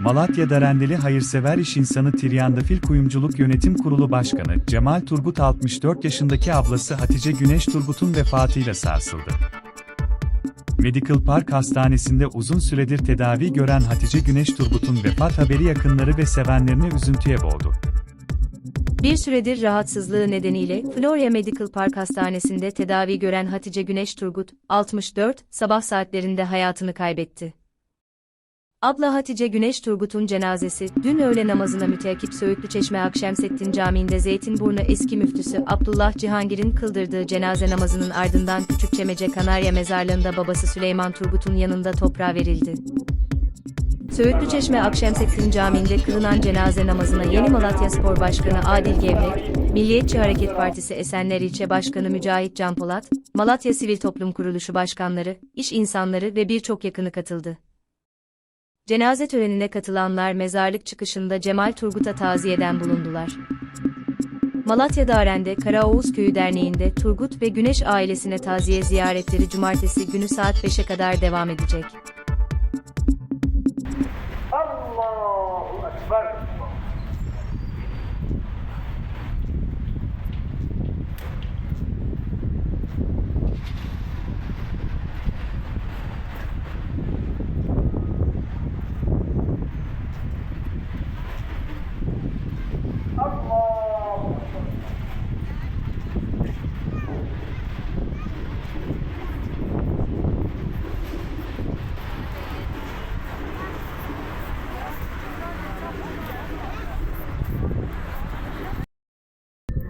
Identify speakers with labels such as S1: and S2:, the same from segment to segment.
S1: Malatya Darendeli Hayırsever İş İnsanı Tiryandafil Kuyumculuk Yönetim Kurulu Başkanı Cemal Turgut 64 yaşındaki ablası Hatice Güneş Turgut'un vefatıyla sarsıldı. Medical Park Hastanesi'nde uzun süredir tedavi gören Hatice Güneş Turgut'un vefat haberi yakınları ve sevenlerini üzüntüye boğdu.
S2: Bir süredir rahatsızlığı nedeniyle Florya Medical Park Hastanesi'nde tedavi gören Hatice Güneş Turgut, 64, sabah saatlerinde hayatını kaybetti. Abla Hatice Güneş Turgut'un cenazesi, dün öğle namazına müteakip Söğütlüçeşme Akşemseddin Camii'nde Zeytinburnu eski müftüsü Abdullah Cihangir'in kıldırdığı cenaze namazının ardından Küçükçemece Kanarya Mezarlığı'nda babası Süleyman Turgut'un yanında toprağa verildi. Söğütlüçeşme Akşemseddin Camii'nde kılınan cenaze namazına Yeni Malatya Spor Başkanı Adil Gevlek, Milliyetçi Hareket Partisi Esenler İlçe Başkanı Mücahit Can Polat, Malatya Sivil Toplum Kuruluşu Başkanları, iş insanları ve birçok yakını katıldı. Cenaze törenine katılanlar mezarlık çıkışında Cemal Turgut'a taziyeden bulundular. Malatya'da Aren'de Karaoğuz Köyü Derneği'nde Turgut ve Güneş ailesine taziye ziyaretleri cumartesi günü saat 5'e kadar devam edecek.
S3: Allahu Ekber. Allahu Ekber.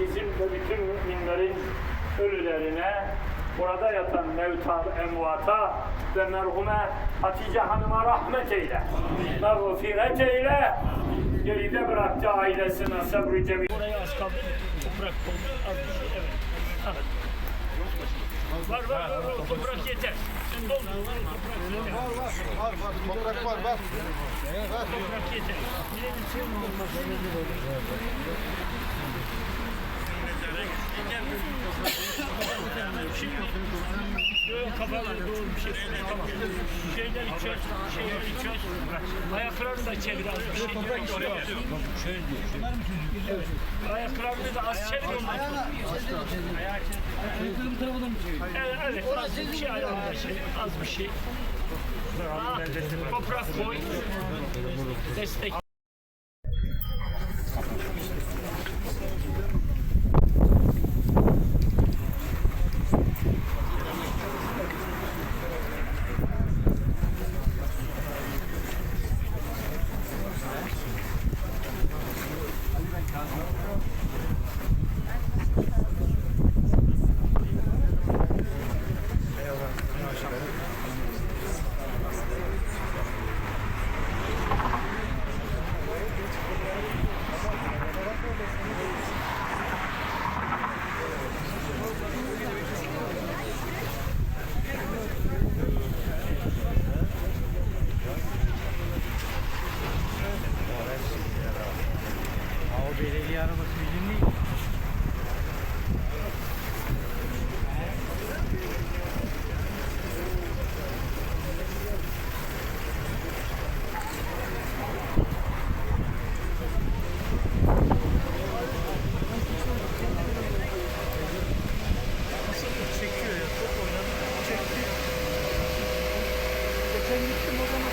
S3: bizim ve bütün müminlerin ölülerine, burada yatan mevta, emvata ve merhume Hatice Hanım'a rahmet eyle. Mağfiret eyle. Geride bıraktı ailesine sabrı cemil. Oraya az kaldı. Toprak oldu. Az bir şey. Evet. Evet. Var var var. var. Toprak yeter. Sen doldur. Var. Var var var var toprak var var. Toprak yeter. Şimdi kafalar doğru bir şey. Tamam. Şeyler içeceğiz. Şeyler içeceğiz. Ayaklarını da çevir az bir şey. Şöyle Şöyle diyor. Evet. Ayaklarını da az çevir ondan sonra. Evet, evet. Az bir şey ayağında şey. Az bir şey. Toprak koy. Destek. iyi arabası bizim değil. Çekiyor ya, çok oynadı. Çekti. Geçen gittim o zaman.